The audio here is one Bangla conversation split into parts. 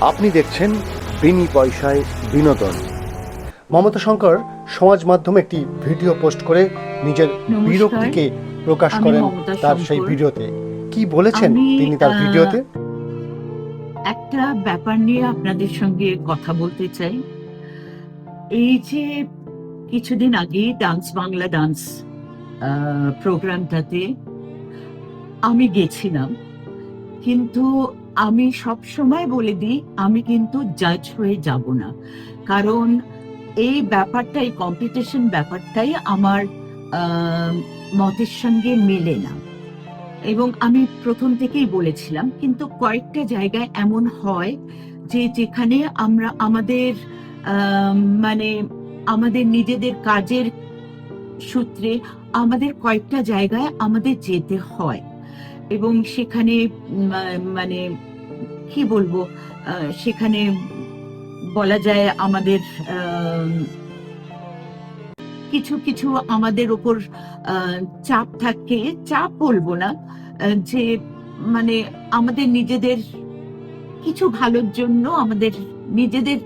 আপনি দেখছেন বিনি পয়সায় বিনোদন। মমতা শঙ্কর সমাজ মাধ্যমে একটি ভিডিও পোস্ট করে নিজের বিরক্তিকে প্রকাশ করেন তার সেই ভিডিওতে। কি বলেছেন তিনি তার ভিডিওতে? একটা ব্যাপার নিয়ে আপনাদের সঙ্গে কথা বলতে চাই। এই যে কিছুদিন আগে ডান্স বাংলা ডান্স প্রোগ্রামটাতে আমি গেছিলাম। কিন্তু আমি সব সময় বলে দিই, আমি কিন্তু জাজ হয়ে যাব না। কারণ এই ব্যাপারটা, এই কম্পিটিশন ব্যাপারটাই আমার মতের সঙ্গে মেলে না। এবং আমি প্রথম থেকেই বলেছিলাম, কিন্তু কয়েকটা জায়গায় এমন হয় যে যেখানে আমরা আমাদের মানে আমাদের নিজেদের কাজের সূত্রে আমাদের কয়েকটা জায়গায় আমাদের যেতে হয়। এবং সেখানে মানে কি বলব? সেখানে বলা যায় আমাদের কিছু কিছু আমাদের ওপর চাপ থাকে। চাপ বলব না যে মানে আমাদের নিজেদের কিছু ভালোর জন্য আমাদের নিজেদের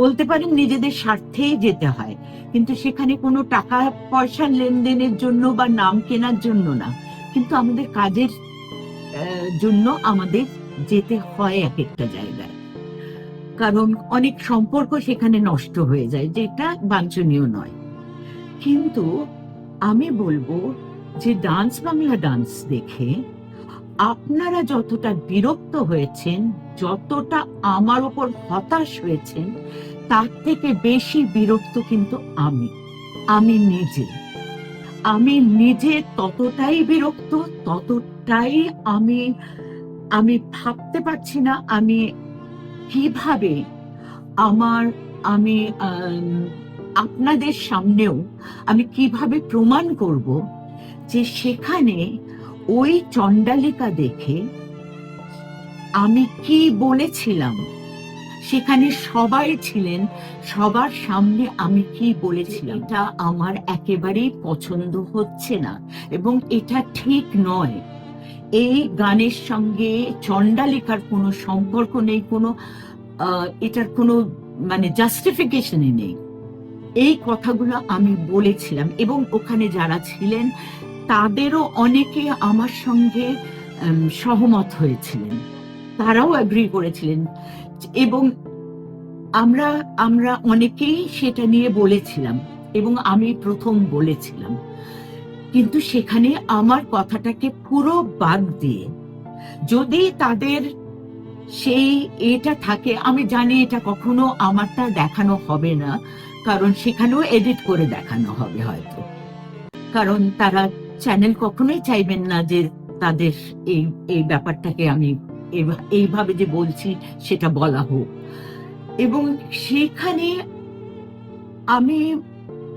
বলতে পারেন নিজেদের স্বার্থেই যেতে হয়। কিন্তু সেখানে কোনো টাকা পয়সার লেনদেনের জন্য বা নাম কেনার জন্য না। কিন্তু আমাদের কাজের জন্য আমাদের যেতে হয় এক একটা জায়গায়। কারণ অনেক সম্পর্ক সেখানে নষ্ট হয়ে যায়, যেটা বাঞ্ছনীয় নয়। কিন্তু আমি বলব যে ডান্স বাংলা ডান্স দেখে আপনারা যতটা বিরক্ত হয়েছেন, যতটা আমার ওপর হতাশ হয়েছেন, তার থেকে বেশি বিরক্ত কিন্তু আমি। আমি নিজে। আমি নিজে ততটাই বিরক্ত, ততটাই আমি আমি ভাবতে পারছি না আমি কীভাবে আমার, আমি আপনাদের সামনেও আমি কীভাবে প্রমাণ করব যে সেখানে ওই চণ্ডালিকা দেখে আমি কি বলেছিলাম? সেখানে সবাই ছিলেন, সবার সামনে আমি কি বলেছিলাম? এটা আমার একেবারেই পছন্দ হচ্ছে না এবং এটা ঠিক নয়। এই গানের সঙ্গে চণ্ডালিকার কোনো সম্পর্ক নেই, কোনো এটার কোনো মানে জাস্টিফিকেশনই নেই। এই কথাগুলো আমি বলেছিলাম এবং ওখানে যারা ছিলেন, তাদেরও অনেকে আমার সঙ্গে সহমত হয়েছিলেন। তারাও অ্যাগ্রি করেছিলেন। এবং আমরা আমরা অনেকেই সেটা নিয়ে বলেছিলাম এবং আমি প্রথম বলেছিলাম। কিন্তু সেখানে আমার কথাটাকে পুরো বাদ দিয়ে, যদি তাদের সেই এটা থাকে, আমি জানি এটা কখনো আমারটা দেখানো হবে না, কারণ সেখানেও এডিট করে দেখানো হবে হয়তো। কারণ তারা চ্যানেল কখনোই চাইবেন না যে তাদের এই এই ব্যাপারটাকে আমি এইভাবে যে বলছি সেটা বলা হোক। এবং সেখানে আমি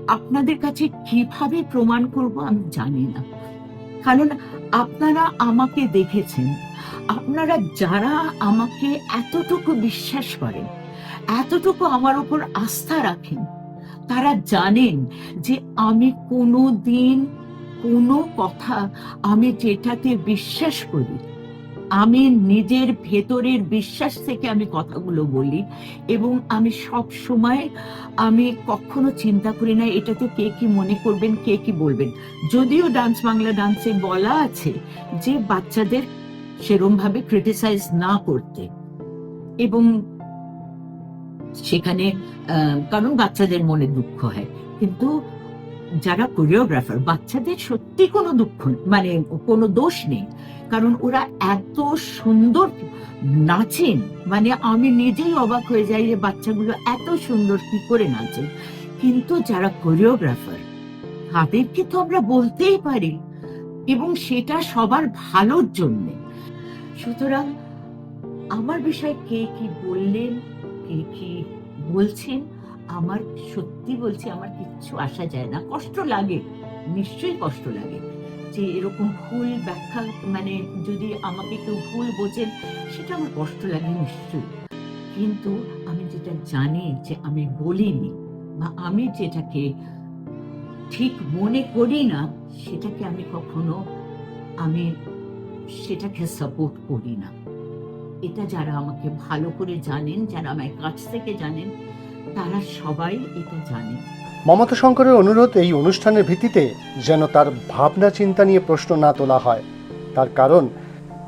আপনাদের কাছে কীভাবে প্রমাণ করব আমি জানি না। কারণ আপনারা আমাকে দেখেছেন। আপনারা যারা আমাকে এতটুকু বিশ্বাস করেন, এতটুকু আমার উপর আস্থা রাখেন, তারা জানেন যে আমি কোনো দিন কোনো কথা আমি যেটাতে বিশ্বাস করি আমি নিজের ভেতরের বিশ্বাস থেকে আমি কথাগুলো বলি এবং আমি সব সময় আমি কখনো চিন্তা করি না এটাতে কে কি মনে করবেন, কে কি বলবেন। যদিও ডান্স বাংলা ডান্সে বলা আছে যে বাচ্চাদের সেরম ভাবে ক্রিটিসাইজ না করতে এবং সেখানে কারণ বাচ্চাদের মনে দুঃখ হয়। কিন্তু যারা কোরিওগ্রাফার বাচ্চাদের সত্যি কোনো দুঃখ মানে কোনো দোষ নেই। কারণ ওরা এত সুন্দর নাচেন মানে আমি নিজেই অবাক হয়ে যাই যে বাচ্চাগুলো এত সুন্দর কি করে নাচেন কিন্তু যারা কোরিওগ্রাফার তাদেরকে তো আমরা বলতেই পারি, এবং সেটা সবার ভালোর জন্যে। সুতরাং আমার বিষয়ে কে কি বললেন, কে কি বলছেন আমার সত্যি বলছি, আমার কিচ্ছু আসা যায় না। কষ্ট লাগে, নিশ্চয়ই কষ্ট লাগে যে এরকম ভুল ব্যাখ্যা মানে যদি আমাকে কেউ ভুল বোঝেন, সেটা আমার কষ্ট লাগে নিশ্চয়ই। কিন্তু আমি যেটা জানি যে আমি বলিনি বা আমি যেটাকে ঠিক মনে করি না, সেটাকে আমি কখনো, আমি সেটাকে সাপোর্ট করি না। এটা যারা আমাকে ভালো করে জানেন, যারা আমার কাছ থেকে জানেন তারা সবাই এটা জানেন মমতা শঙ্করের অনুরোধ এই অনুষ্ঠানের ভিত্তিতে যেন তার ভাবনা চিন্তা নিয়ে প্রশ্ন না তোলা হয়। তার কারণ,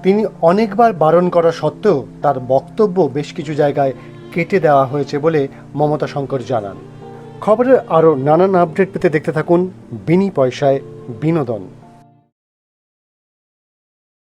তিনি অনেকবার বারণ করা সত্ত্বেও তার বক্তব্য বেশ কিছু জায়গায় কেটে দেওয়া হয়েছে বলে মমতা শঙ্কর জানান। খবরের আরও নানান আপডেট পেতে দেখতে থাকুন বিনি পয়সায় বিনোদন।